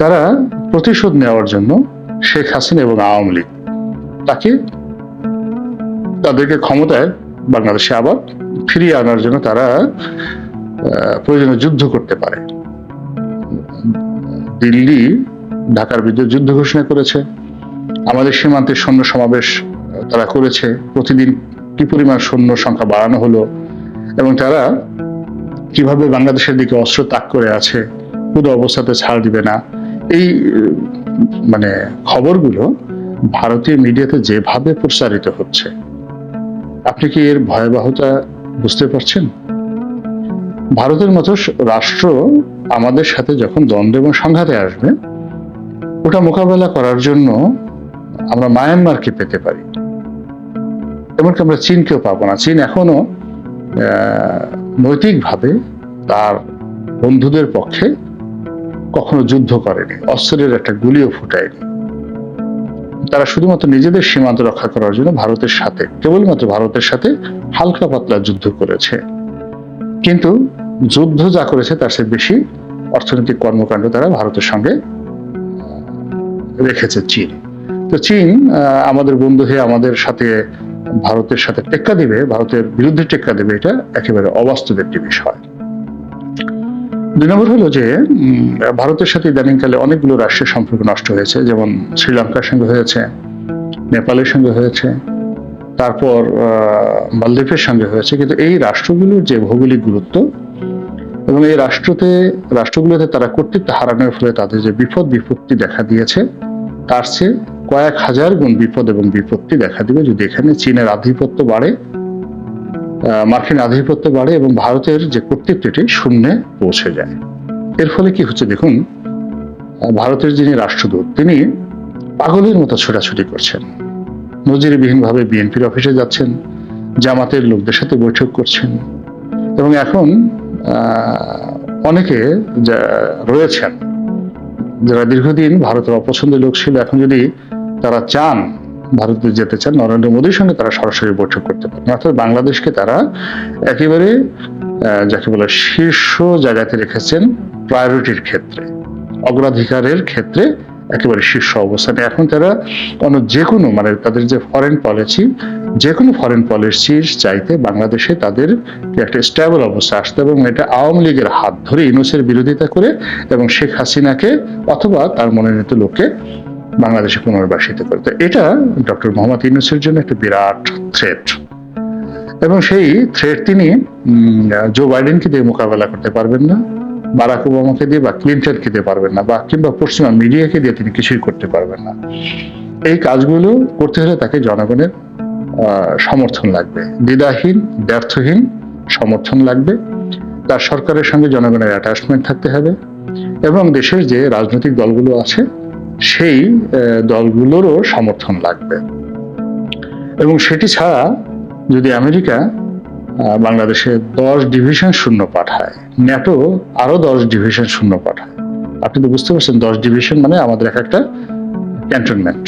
তারা প্রতিশোধ নেওয়ার জন্য শেখ হাসিনা এবং আওয়ামী লীগ তাকে তাদেরকে ক্ষমতায় বাংলাদেশে আবার ফিরিয়ে আনার জন্য তারা প্রয়োজনে যুদ্ধ করতে পারে। দিল্লি ঢাকার বিরুদ্ধে যুদ্ধ ঘোষণা করেছে। আমাদের সীমান্তে সৈন্য সমাবেশ তারা করেছে। প্রতিদিন কি পরিমাণ সৈন্য সংখ্যা বাড়ানো হলো এবং তারা কীভাবে বাংলাদেশের দিকে অস্ত্র তাক করে আছে, কোনো অবস্থাতে ছাড় দিবে না। এই মানে খবরগুলো ভারতীয় মিডিয়াতে যেভাবে প্রচারিত হচ্ছে, আপনি কি এর ভয়াবহতা বুঝতে পারছেন? ভারতের মতো রাষ্ট্র আমাদের সাথে যখন দ্বন্দ্ব এবং সংঘাতে আসবে, ওটা মোকাবেলা করার জন্য আমরা মায়ানমারকে পেতে পারি। এমনকি আমরা চীনকেও পাবো না। চীন এখনও নৈতিকভাবে তার বন্ধুদের পক্ষে কখনো যুদ্ধ করেনি, অস্ত্রের একটা গুলিও ফুটায়নি। তারা শুধুমাত্র নিজেদের সীমান্ত রক্ষা করার জন্য ভারতের সাথে, কেবলমাত্র ভারতের সাথে হালকা পাতলা যুদ্ধ করেছে। কিন্তু যুদ্ধ যা করেছে তার চেয়ে বেশি অর্থনৈতিক কর্মকাণ্ড তারা ভারতের সঙ্গে রেখেছে চীন। তো চীন আমাদের বন্ধু হয়ে আমাদের সাথে, ভারতের সাথে টেক্কা দিবে, ভারতের বিরুদ্ধে টেক্কা দেবে, এটা একেবারে অবাস্তব একটি বিষয়। দুই নম্বর হলো যে ভারতের সাথে ইদানিংকালে অনেকগুলো রাষ্ট্রের সম্পর্ক নষ্ট হয়েছে। যেমন শ্রীলঙ্কার সঙ্গে হয়েছে, নেপালের সঙ্গে হয়েছে, তারপর মালদ্বীপের সঙ্গে হয়েছে। কিন্তু এই রাষ্ট্রগুলোর যে ভৌগোলিক গুরুত্ব এবং এই রাষ্ট্রতে, রাষ্ট্রগুলোতে তারা কর্তৃত্ব হারানোর ফলে তাদের যে বিপদ, বিপত্তি দেখা দিয়েছে, তার চেয়ে কয়েক হাজার গুণ বিপদ এবং বিপত্তি দেখা দিবে। যদি এখানে চীনের আধিপত্য বাড়ে মার্কিন আধিপত্য বাড়ে এবং ভারতের যে কর্তৃত্বটি শূন্যে পৌঁছে যায়। এর ফলে কি হচ্ছে দেখুন ভারতের যিনি রাষ্ট্রদূত, তিনি পাগলের মতো ছোটাছুটি করছেন। নজিরবিহীনভাবে বিএনপির অফিসে যাচ্ছেন, জামাতের লোকদের সাথে বৈঠক করছেন এবং এখন অনেকে যা রয়েছেন, যারা দীর্ঘদিন ভারতের অপছন্দের লোক ছিল, এখন যদি তারা চান ভারতে যেতে চান নরেন্দ্র মোদীর সঙ্গে তারা সরাসরি বৈঠক করতে পারেন। অর্থাৎ বাংলাদেশকে তারা একেবারে যাকে বলে শীর্ষ জায়গাতে রেখেছেন প্রায়োরিটির ক্ষেত্রে, অগ্রাধিকারের ক্ষেত্রে একেবারে শীর্ষ অবস্থানে। এখন তারা অন্য যে কোনো মানে তাদের যে ফরেন পলিসি যে কোনো ফরেন পলিসির চাইতে বাংলাদেশে তাদের একটা স্টেবল অবস্থা আসতে এবং এটা আওয়ামী লীগের হাত ধরে ইউনুসের বিরোধিতা করে এবং শেখ হাসিনাকে অথবা তার মনোনীত লোককে বাংলাদেশে পুনর্বাসিত করতে এটা ডক্টর মোহাম্মদ ইউনুসের জন্য একটা বিরাট থ্রেট এবং সেই থ্রেট তিনি জো বাইডেনকে দিয়ে মোকাবেলা করতে পারবেন না, বারাক ওবামাকে দিয়ে বা ক্লিন্টনকে দিয়ে পারবেন না, বা কিংবা পশ্চিমা মিডিয়াকে দিয়ে তিনি কিছুই করতে পারবেন না। এই কাজগুলো করতে হলে তাকে জনগণের সমর্থন লাগবে। দ্বিধাহীন, ব্যর্থহীন সমর্থন লাগবে। তার সরকারের সঙ্গে জনগণের অ্যাটাচমেন্ট থাকতে হবে। এবং দেশের যে রাজনৈতিক দলগুলো আছে সেই দলগুলোরও সমর্থন লাগবে। এবং সেটি ছাড়া যদি আমেরিকা বাংলাদেশে দশ ডিভিশন শূন্য পাঠায়, ন্যাটো আরও দশ ডিভিশন শূন্য পাঠায়। আপনি তো বুঝতে পারছেন, দশ ডিভিশন মানে আমাদের এক একটা ক্যান্টনমেন্ট,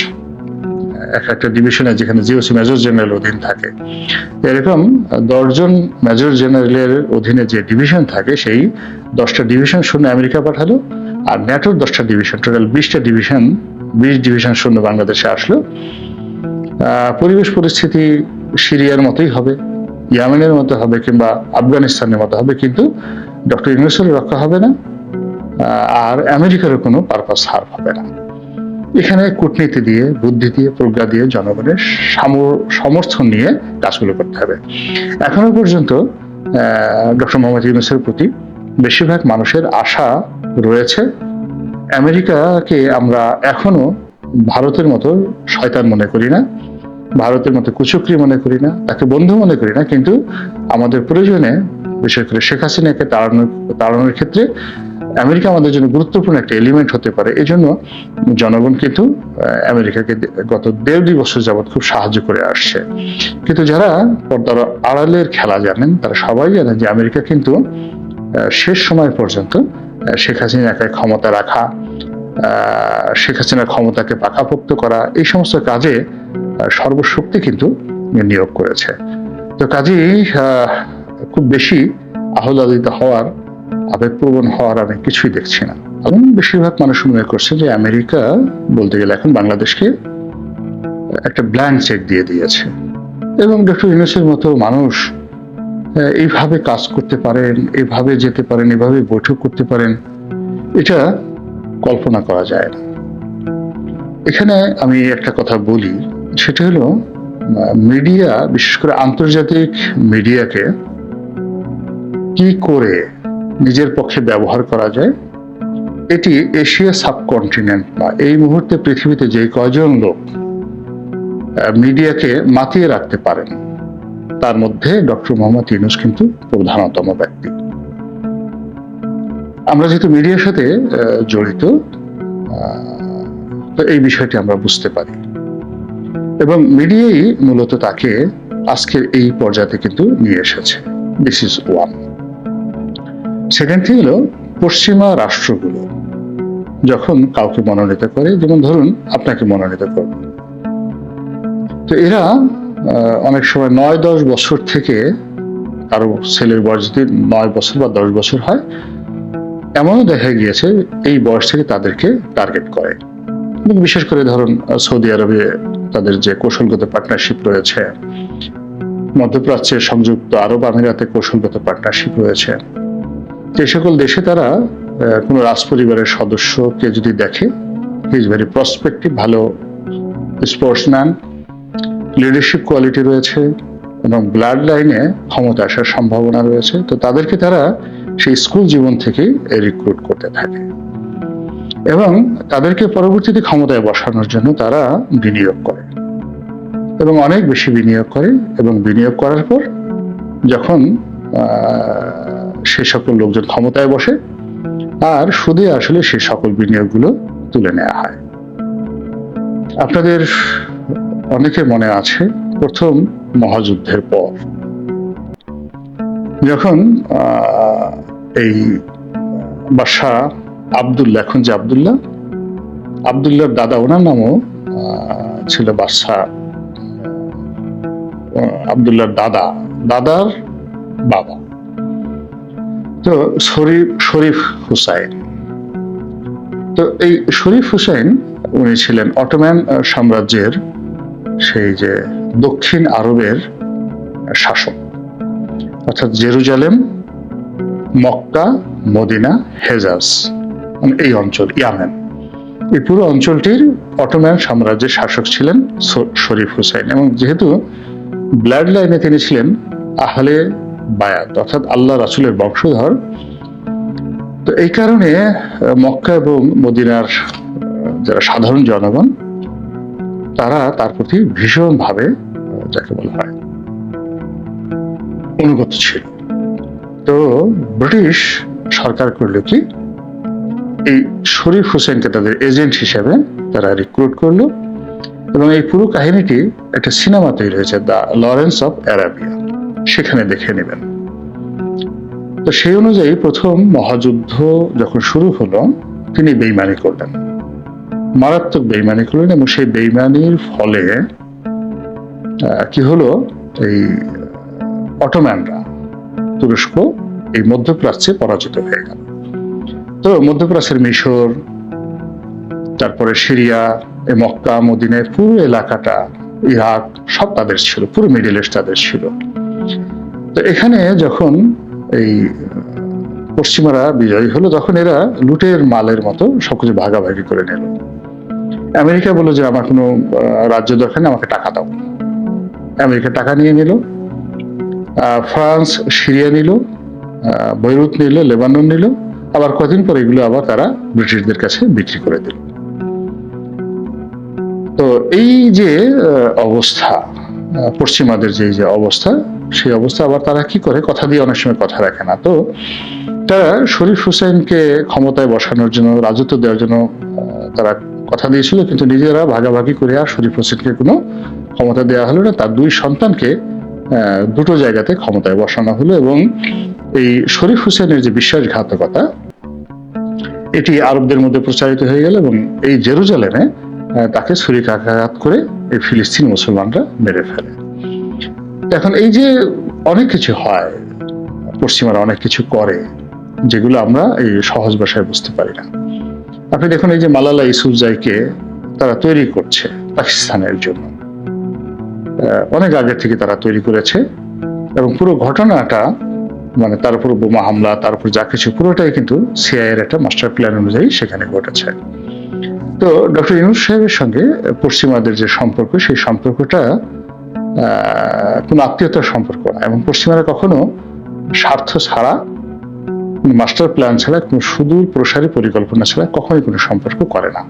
এক একটা ডিভিশনে যেখানে জিওসি মেজর জেনারেল অধীন থাকে। এরকম দশজন মেজর জেনারেলের অধীনে যে ডিভিশন থাকে, সেই দশটা ডিভিশন শূন্য আমেরিকা পাঠালো আর ন্যাটোর দশটা ডিভিশন টোটাল বিশটা ডিভিশন বিশ ডিভিশন শূন্য বাংলাদেশে আসলো। পরিবেশ পরিস্থিতি সিরিয়ার মতোই হবে, ইয়ামেনের মতো হবে কিংবা আফগানিস্তানের মতো হবে, কিন্তু ডক্টর ইউনুসের রক্ষা হবে না আর আমেরিকারও কোনো পারপাস হার হবে না। এখানে কূটনীতি দিয়ে, বুদ্ধি দিয়ে, প্রজ্ঞা দিয়ে জনগণের সমর্থন নিয়ে কাজগুলো করতে হবে। এখনও পর্যন্ত ডক্টর মোহাম্মদ ইউনুসের প্রতি বেশিরভাগ মানুষের আশা রয়েছে। আমেরিকাকে আমরা এখনও ভারতের মতো শয়তান মনে করি না, ভারতের মতো কুচক্রি মনে করি না, তাকে বন্ধু মনে করি না, কিন্তু আমাদের প্রয়োজনে, বিশেষ করে শেখ হাসিনাকে তাড়ানোর তাড়ানোর ক্ষেত্রে আমেরিকা আমাদের জন্য গুরুত্বপূর্ণ একটা এলিমেন্ট হতে পারে। এই জন্য জনগণ কিন্তু আমেরিকাকে গত দেড় দুই বছর যাবৎ খুব সাহায্য করে আসছে। কিন্তু যারা পর্দার আড়ালের খেলা জানেন, তারা সবাই জানেন যে আমেরিকা কিন্তু শেষ সময় পর্যন্ত শেখ হাসিনাকে ক্ষমতা রাখা শেখ হাসিনার ক্ষমতাকে পাকাপোক্ত করা, এই সমস্ত কাজে সর্বশক্তি কিন্তু নিয়োগ করেছে। তো কাজেই খুব বেশি আহ্লাদিত হওয়ার, আবেগপ্রবণ হওয়ার আমি কিছুই দেখছি না। এবং বেশিরভাগ মানুষ মনে করছে যে আমেরিকা বলতে গেলে এখন বাংলাদেশকে একটা ব্ল্যাঙ্ক চেক দিয়ে দিয়েছে। এবং ডক্টর ইউনুসের মতো মানুষ এইভাবে কাজ করতে পারেন, এভাবে যেতে পারেন, এভাবে বৈঠক করতে পারেন, এটা কল্পনা করা যায় না। এখানে আমি একটা কথা বলি, সেটা হলো মিডিয়া, বিশেষ করে আন্তর্জাতিক মিডিয়াকে কি করে নিজের পক্ষে ব্যবহার করা যায়, এটি এশিয়া সাবকন্টিনেন্ট বা এই মুহূর্তে পৃথিবীতে যে কয়জন লোক মিডিয়াকে মাতিয়ে রাখতে পারেন তার মধ্যে ডক্টর মোহাম্মদ ইউনুস কিন্তু প্রধানতম ব্যক্তি। আমরা যেহেতু মিডিয়ার সাথে জড়িত তো এই বিষয়টি আমরা বুঝতে পারি। এবং মিডিয়াই মূলত তাকে আজকের এই পর্যায়ে কিন্তু নিয়ে এসেছে। This is one second thing হলো, পশ্চিমা রাষ্ট্রগুলো যখন কাউকে মনোনীত করে, যেমন ধরুন আপনাকে মনোনীত করবে। তো এরা অনেক সময় নয় দশ বছর থেকে কারও ছেলের বয়স যদি নয় বছর বা দশ বছর হয়, এমনও দেখা গিয়েছে এই বয়স থেকে তাদেরকে টার্গেট করে। বিশেষ করে ধরুন সৌদি আরবে তাদের যে কৌশলগত পার্টনারশিপ রয়েছে, মধ্যপ্রাচ্যে সংযুক্ত আরব আমিরাতে কৌশলগত পার্টনারশিপ রয়েছে। যে সকল দেশে তারা কোনো রাজপরিবারের সদস্যকে যদি দেখে ইজ ভেরি প্রসপেক্টিভ ভালো স্পোর্টসম্যান লিডারশিপ কোয়ালিটি রয়েছে এবং ব্লাড লাইনে ক্ষমতা আসার সম্ভাবনা রয়েছে। তো তাদেরকে তারা সেই স্কুল জীবন থেকেই রিক্রুট করতে থাকে। এবং তাদেরকে পরবর্তীতে ক্ষমতায় বসানোর জন্য তারা বিনিয়োগ করে। এবং অনেক বেশি বিনিয়োগ করে এবং বিনিয়োগ করার পর যখন সে সকল লোকজন ক্ষমতায় বসে, আর সুদে আসলে সে সকল বিনিয়োগগুলো তুলে নেওয়া হয়। আপনাদের অনেকের মনে আছে প্রথম মহাযুদ্ধের পর। যখন এই বাদশাহ আবদুল্লাহ, এখন যে আবদুল্লাহ, আবদুল্লাহর দাদা, ওনার নামও ছিল বাদশাহ আবদুল্লাহর দাদা, দাদার বাবা। তো শরীফ শরীফ হুসাইন। তো এই শরীফ হুসাইন, উনি ছিলেন অটোম্যান সাম্রাজ্যের সেই যে দক্ষিণ আরবের শাসক। অর্থাৎ জেরুজালেম, মক্কা, মদিনা, হেজাজ মানে এই অঞ্চল, ইয়ামেন। এই পুরো অঞ্চলটির অটোম্যান সাম্রাজ্যের শাসক ছিলেন শরীফ হুসাইন এবং যেহেতু ব্লাড লাইনে তিনি ছিলেন, আহলে বায়াত, অর্থাৎ আল্লাহ রাসুলের বংশধর, তো এই কারণে মক্কা এবং মদিনার যারা সাধারণ জনগণ তারা তার প্রতি ভীষণভাবে আহ, যাকে বলা হয় অনুগত ছিল। তো ব্রিটিশ সরকার করল কি এই শরীফ হোসেনকে তাদের এজেন্ট হিসেবে তারা রিক্রুট করল এবং এই পুরো কাহিনীটি একটা সিনেমা তৈরি হয়েছে দ্য লরেন্স অফ অ্যারাবিয়া। সেখানে দেখে নেবেন। তো সেই অনুযায়ী প্রথম মহাযুদ্ধ যখন শুরু হলো তিনি বেইমানি করলেন। মারাত্মক বেইমানি করলেন এবং সেই বেইমানির ফলে কি হলো? এই অটোম্যানরা তুরস্ক এই মধ্যপ্রাচ্যে পরাজিত হয়ে গেল। তো মধ্যপ্রাচ্যের মিশর, তারপরে সিরিয়া, এই মক্কা মদিনের পুরো এলাকাটা, ইরাক, সব তাদের ছিল, পুরো মিডিল ইস্ট তাদের ছিল। তো এখানে যখন এই, পশ্চিমারা বিজয়ী হলো, তখন এরা লুটের মালের মতো সবকিছু ভাগাভাগি করে নিল। আমেরিকা বলল যে, আমার কোনো রাজ্য দরকার নেই, আমাকে টাকা দাও। আমেরিকা টাকা নিয়ে নিল ফ্রান্স, সিরিয়া নিল বৈরুত নিল, লেবানন নিল। আবার কদিন পর এগুলো আবার তারা ব্রিটিশদের কাছে বিক্রি করে দিল। তো এই যে অবস্থা পশ্চিমাদের যে যে অবস্থা, সেই অবস্থা আবার তারা কি করে? কথা দিয়ে অনেক সময় কথা রাখে না। তো তারা শরীফ হোসেনকে ক্ষমতায় বসানোর জন্য, রাজত্ব দেওয়ার জন্য তারা কথা দিয়েছিল, কিন্তু নিজেরা ভাগাভাগি করে আর শরীফ হোসেনকে কোনো ক্ষমতা দেওয়া হলো না। তার দুই সন্তানকে দুটো জায়গাতে ক্ষমতায় বসানো হলো এবং এই শরীফ হোসেনের যে বিশ্বাসঘাতকতা, এটি আরবদের মধ্যে প্রচারিত হয়ে গেল এবং এই জেরুজালেমে তাকে ছুরিকাঘাত করে এই ফিলিস্তিন মুসলমানরা মেরে ফেলে। এখন এই যে অনেক কিছু হয়, পশ্চিমারা অনেক কিছু করে, যেগুলো আমরা এই সহজ ভাষায় বুঝতে পারি না। আপনি দেখুন এই যে মালালা ইসুফজাইকে তারা তৈরি করছে পাকিস্তানের জন্য। অনেক আগে থেকে তারা তৈরি করেছে এবং পুরো ঘটনাটা মানে তার উপর বোমা হামলা, তার উপর যা কিছু, পুরোটাই কিন্তু সিআইয়ের একটা মাস্টার প্ল্যান অনুযায়ী সেখানে ঘটেছে। তো ডক্টর ইনুস সাহেবের সঙ্গে পশ্চিমাদের যে সম্পর্ক, সেই সম্পর্কটা কোনো আত্মীয়তার সম্পর্ক না এবং পশ্চিমারা কখনো স্বার্থ ছাড়া মাস্টার প্ল্যান ছাড়া, কোনো সুদূর প্রসারী পরিকল্পনা ছাড়া কখনোই কোনো সম্পর্ক করে না।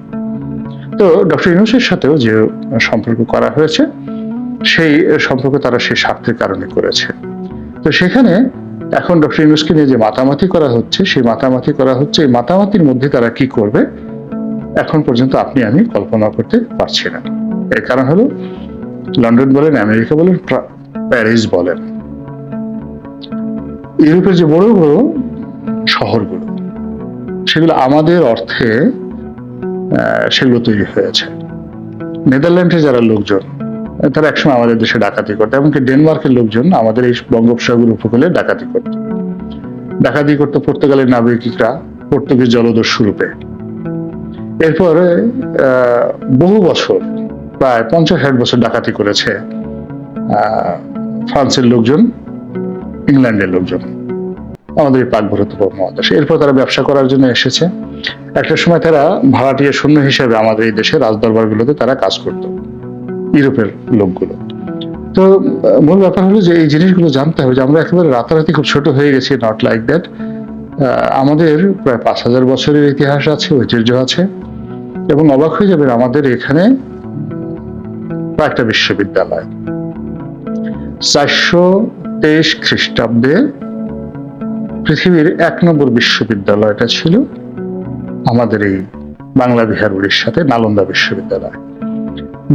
তো ডক্টর ইউনুসের সাথেও যে সম্পর্ক করা হয়েছে, সেই সম্পর্ক তারা সেই স্বার্থের কারণে করেছে। তো সেখানে এখন ডক্টর ইউনুসকে নিয়ে যে মাতামাতি করা হচ্ছে, সেই মাতামাতি করা হচ্ছে, এই মাতামাতির মধ্যে তারা কি করবে, এখন পর্যন্ত আপনি, আমি কল্পনা করতে পারছি না। এর কারণ হলো, লন্ডন বলেন, আমেরিকা বলেন প্যারিস বলেন। ইউরোপের যে বড় বড় শহরগুলো। সেগুলো আমাদের অর্থে সেগুলো তৈরি হয়েছে। নেদারল্যান্ডে যারা লোকজন, তারা একসময় আমাদের দেশে ডাকাতি করতো, এমনকি ডেনমার্কের লোকজন আমাদের এই বঙ্গোপসাগর উপকূলে ডাকাতি করত। ডাকাতি করতো পর্তুগালের নাবিকরা পর্তুগিজ জলদস্যু রূপে। এরপরে বহু বছর, প্রায় পঞ্চাশ ষাট বছর ডাকাতি করেছে ফ্রান্সের লোকজন, ইংল্যান্ডের লোকজন। আমাদের পাক ভারত উপমহাদেশে এরপর তারা ব্যবসা করার জন্য এসেছে। একটা সময় তারা ভাড়াটিয়া শূন্য হিসেবে আমাদের এই দেশে রাজদরবারগুলোতে তারা কাজ করত, ইউরোপের লোকগুলো। তো মূল ব্যাপার হলো যে এই জিনিসগুলো জানতে হবে যে আমরা একেবারে রাতারাতি খুব ছোট হয়ে গেছি নট লাইক দ্যাট আমাদের প্রায় পাঁচ হাজার বছরের ইতিহাস আছে, ঐতিহ্য আছে, এবং অবাক হয়ে যাবেন আমাদের এখানে কয়েকটা বিশ্ববিদ্যালয়। চারশো তেইশ খ্রিস্টাব্দে পৃথিবীর এক নম্বর বিশ্ববিদ্যালয়টা ছিল আমাদের এই বাংলা বিহার উড়িষ্যাতে নালন্দা বিশ্ববিদ্যালয়।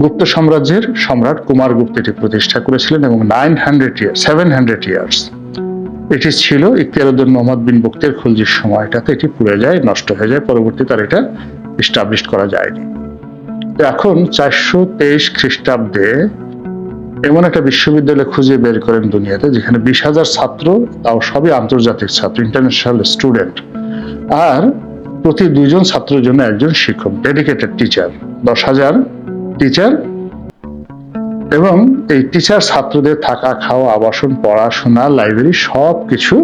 গুপ্ত সাম্রাজ্যের সম্রাট কুমার গুপ্ত এটি প্রতিষ্ঠা করেছিলেন এবং nine hundred year seven hundred years এটি ছিল ইখতিয়ারুদ্দিন মোহাম্মদ বিন বক্তের খলজির সময়টাতে এটি পুড়ে যায়, নষ্ট হয়ে যায়, পরবর্তীতে আর এটা এস্টাবলিশ করা যায়নি। এখন চারশো তেইশ খ্রিস্টাব্দে এমন একটা বিশ্ববিদ্যালয় খুঁজে বের করেন দুনিয়াতে, যেখানে বিশ হাজার ছাত্র, তাও সবই আন্তর্জাতিক ছাত্র ইন্টারন্যাশনাল স্টুডেন্ট আর প্রতি দুইজন ছাত্রের জন্য একজন শিক্ষক ডেডিকেটেড টিচার দশ হাজার টিচার এবং এই টিচার ছাত্রদের থাকা, খাওয়া আবাসন পড়াশোনা লাইব্রেরি সব কিছু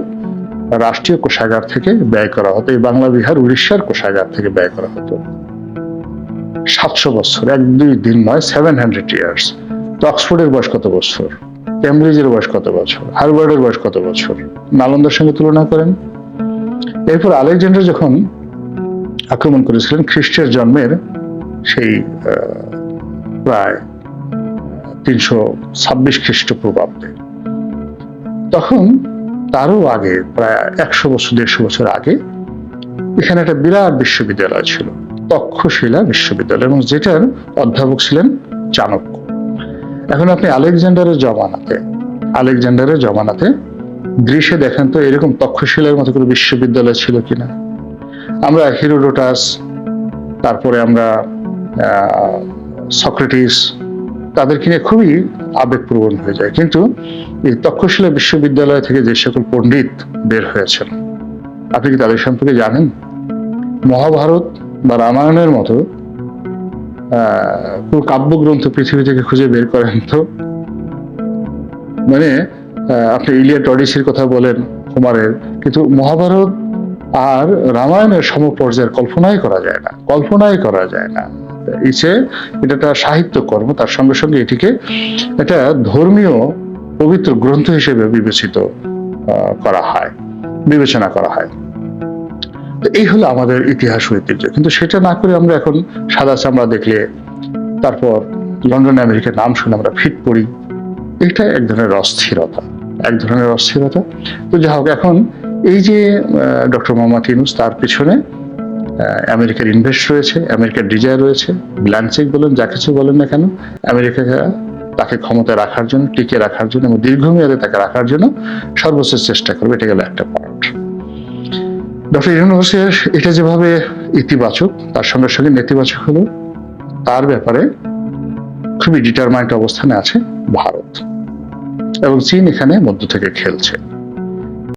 রাষ্ট্রীয় কোষাগার থেকে ব্যয় করা হতো, এই বাংলা, বিহার, উড়িষ্যার কোষাগার থেকে ব্যয় করা হতো। সাতশো বছর, এক দুই দিন নয় সেভেন হান্ড্রেড ইয়ার্স অক্সফোর্ডের বয়স কত বছর? ক্যামব্রিজের বয়স কত বছর? হার্ভার্ডের বয়স কত বছর? নালন্দার সঙ্গে তুলনা করেন। এরপর আলেকজান্ডার যখন আক্রমণ করেছিলেন খ্রিস্টের জন্মের সেই প্রায় তিনশো ছাব্বিশ খ্রিস্টপূর্বাব্দে, তখন তারও আগে, প্রায় একশো বছর, দেড়শো বছর আগে, এখানে একটা বিরাট বিশ্ববিদ্যালয় ছিল, তক্ষশিলা বিশ্ববিদ্যালয়, এবং যেটার অধ্যাপক ছিলেন চাণক্য। এখন আপনি আলেকজান্ডারের জমানাতে আলেকজান্ডারের জমানাতে গ্রীসে দেখেন তো এরকম তক্ষশিলার মতো করে বিশ্ববিদ্যালয় ছিল কিনা। আমরা হিরোডোটাস, তারপরে আমরা সক্রেটিস, তাদেরকে নিয়ে খুবই আবেগপ্রবণ হয়ে যায়। কিন্তু এই তক্ষশিলা বিশ্ববিদ্যালয় থেকে যে সকল পণ্ডিত বের হয়েছেন, আপনি কি তাদের সম্পর্কে জানেন? মহাভারত বা রামায়ণের মতো কোনো কাব্যগ্রন্থ পৃথিবী থেকে খুঁজে বের করেন তো? মানে আপনি ইলিয়াট অডিসির কথা বলেন কুমারের, কিন্তু মহাভারত আর রামায়ণের সমপর্যায়ের কল্পনাই করা যায় না, কল্পনাই করা যায় না। ইচ্ছে, এটা একটা সাহিত্য কর্ম তার সঙ্গে সঙ্গে এটিকে একটা ধর্মীয় পবিত্র গ্রন্থ হিসেবে বিবেচিত করা হয়, বিবেচনা করা হয়। এই হলো আমাদের ইতিহাস ঐতিহ্য। কিন্তু সেটা না করে আমরা এখন সাদা চামড়া দেখলে তারপর লন্ডন আমেরিকার নাম শুনে আমরা ফিট পড়ি। এটা এক ধরনের অস্থিরতা, এক ধরনের অস্থিরতা। তো যা হোক, এখন এই যে ডক্টর মোহাম্মদ ইউনুস তার পিছনে আমেরিকার ইনভেস্ট রয়েছে, আমেরিকার ডিজায়ার রয়েছে ব্ল্যান্সিক বলেন, যা কিছু বলেন না কেন আমেরিকা তাকে ক্ষমতায় রাখার জন্য টিকে রাখার জন্য এবং দীর্ঘমেয়াদে তাকে রাখার জন্য সর্বোচ্চ চেষ্টা করবে, এটা গেল একটা পার্ট ডক্টর ইউনুসের এটা যেভাবে ইতিবাচক, তার সঙ্গে সঙ্গে নেতিবাচক হলো, তার ব্যাপারে খুবই ডিটারমাইন্ড অবস্থানে আছে ভারত। এবং চীন এখানে মধ্য থেকে খেলছে।